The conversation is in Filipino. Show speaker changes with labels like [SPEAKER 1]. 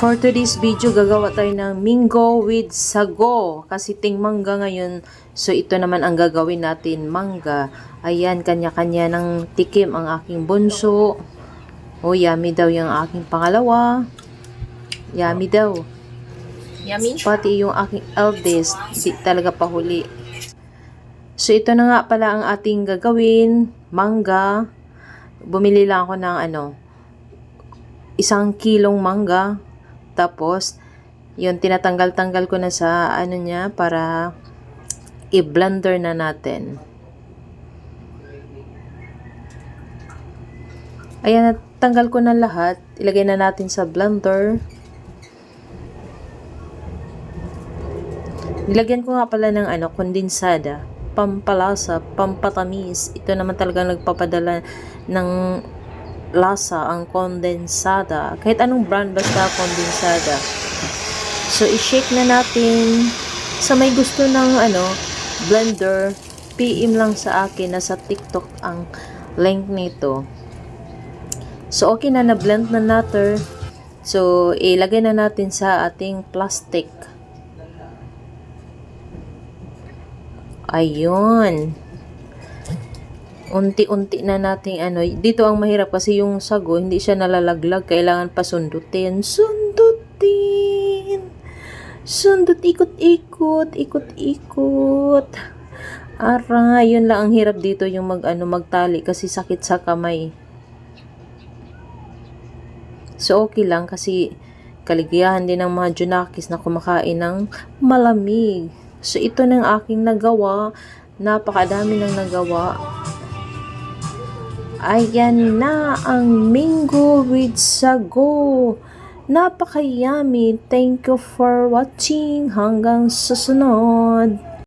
[SPEAKER 1] For today's video, gagawa tayo ng mingo with sago. Kasi ting mangga ngayon. So, ito naman ang gagawin natin, mangga. Ayan, kanya-kanya ng tikim ang aking bunso. O, yummy daw yung aking pangalawa. Yummy daw.
[SPEAKER 2] Yummy?
[SPEAKER 1] Pati yung aking eldest, di talaga pahuli. So, ito na nga pala ang ating gagawin. Mangga. Bumili lang ako ng ano, isang kilong mangga. Tapos, yun, tinatanggal-tanggal ko na sa ano niya para i-blender na natin. Ayan, natanggal ko na lahat. Ilagay na natin sa blender. Nilagyan ko nga pala ng ano, kondensada, pampalasa, pampatamis. Ito naman talaga nagpapadala ng lasa ang kondensada. Kahit anong brand basta kondensada. So, i-shake na natin. Sa may gusto ng ano, blender, PM lang sa akin. Nasa TikTok ang link nito. So, okay na na-blend na natin. So, ilagay na natin sa ating plastic. Ayun. Unti-unti na nating ano. Dito ang mahirap kasi yung sago, hindi siya nalalaglag. Kailangan pa sundutin. Sundutin! Sundot, ikot-ikot, ikot-ikot. Ara, yun lang ang hirap dito yung mag, ano, magtali kasi sakit sa kamay. So, okay lang kasi kaligayahan din ng mga junakis na kumakain ng malamig. So, ito ng aking nagawa. Napakadami ng nagawa. Ayan na ang Mingo with Sago. Napaka-yummy. Thank you for watching. Hanggang susunod.